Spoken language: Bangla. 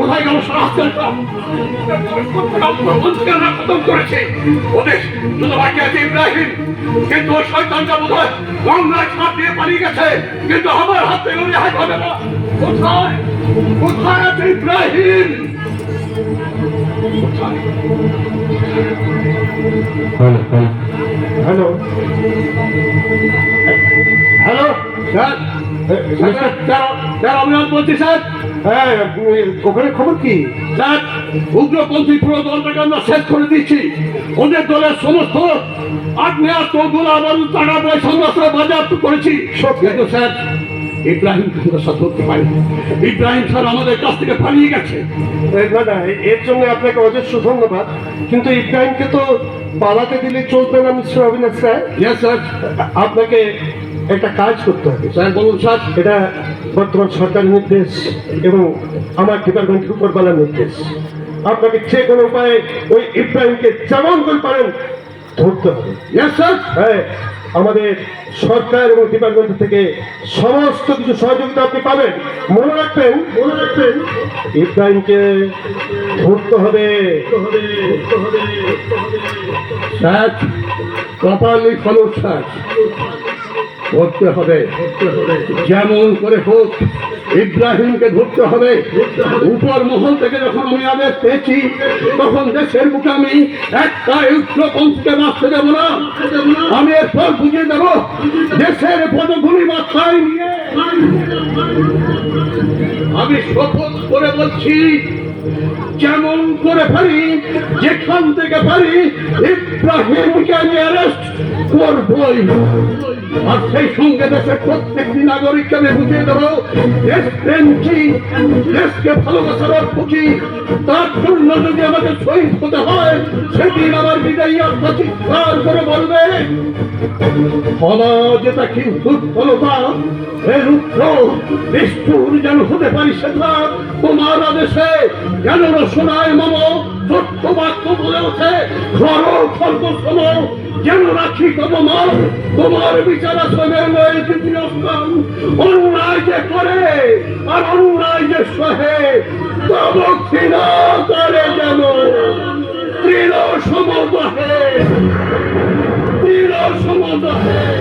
কোথায় গেল খতম করেছে। ওদের বাকি আছে ইব্রাহিম। কিন্তু ওই শয়তানটা বোধ হয় গঙ্গায় ছাপ দিয়ে পালিয়ে গেছে কিন্তু আমার হাত থেকে রেহাই হবে না। কোথায়? কোথায় আছে Ibrahim? Hello hello. Sir. Sir. Sir sir Abhinav বলছি স্যার। হ্যাঁ ওখানে খবর কি? স্যার উগ্রপন্থী পুরো দলটাকে আমরা শেষ করে দিচ্ছি ওদের দলের সমস্ত আগ্নেয় চৌধুরী আবার টাকা পয়সা আমরা বাজেয়াপ্ত করেছি। সব কিন্তু স্যার ইব্রাহিম আমরা সাথে ধরতে পারি ইব্রাহিম স্যার আমাদের কাছ থেকে পালিয়ে গেছে। না না এর জন্য আপনাকে অজস্র ধন্যবাদ কিন্তু ইব্রাহিমকে তো পালাতে দিলে চলবে না মিস্টার অবিনাশ স্যার। আপনাকে একটা কাজ করতে হবে। স্যার বলুন স্যার। এটা বর্তমান সরকার নির্দেশ এবং আমার ডিপার্টমেন্টের উপরবেলার নির্দেশ। আপনাকে যে কোনো উপায়ে ওই ইব্রাহিমকে যেমন করে পারেন ধরতে হবে। হ্যাঁ আমাদের সরকার এবং ডিপার্টমেন্ট থেকে সমস্ত কিছু সহযোগিতা আপনি পাবেন। মনে রাখবেন মনে রাখবেন ইব্রাহিমকে ধরতে হবে। স্যার কপালি ফলো স্যার। করতে হবে। যেমন করে হোক, ইব্রাহিমকে ধরতে হবে। উপর মহল থেকে যখন আমি আদেশ পেয়েছি, তখন দেশের মুখে আমি একটা উগ্রপন্থীকে বাঁচতে দেব না। আমি এরপর বুঝিয়ে দেব, দেশের পদগুলি মাথায় নিয়ে আমি শপথ করে বলছি যেমন করে পারি, যেখান থেকে পারি, ইব্রাহিমকে আমি অ্যারেস্ট করবই। আর সেই সঙ্গে দেশের প্রত্যেকটি নাগরিককে আমি বুঝিয়ে দেবো, দেশ প্রেম কি, দেশকে ভালোবাসার অর্থ কি, তার জন্য যদি আমাকে শহীদ হতে হয়, সেদিন আমার বিদায়ী আত্মা চিৎকার করে বলবে। ফল যে নিষ্ঠুর যেন হতে পারি সেটা তোমার আদেশে কেন রসনায় মম ছোট্ট বাক্য বলে ওঠে ঘর সর্বসম যেন রাখি তোমার তোমার বিচার তৃতীয় স্থান অন্যায় যে করে আর অন্যায় যে সহে তব ঘৃণা করে যেন তৃণ সমদহে Vamos.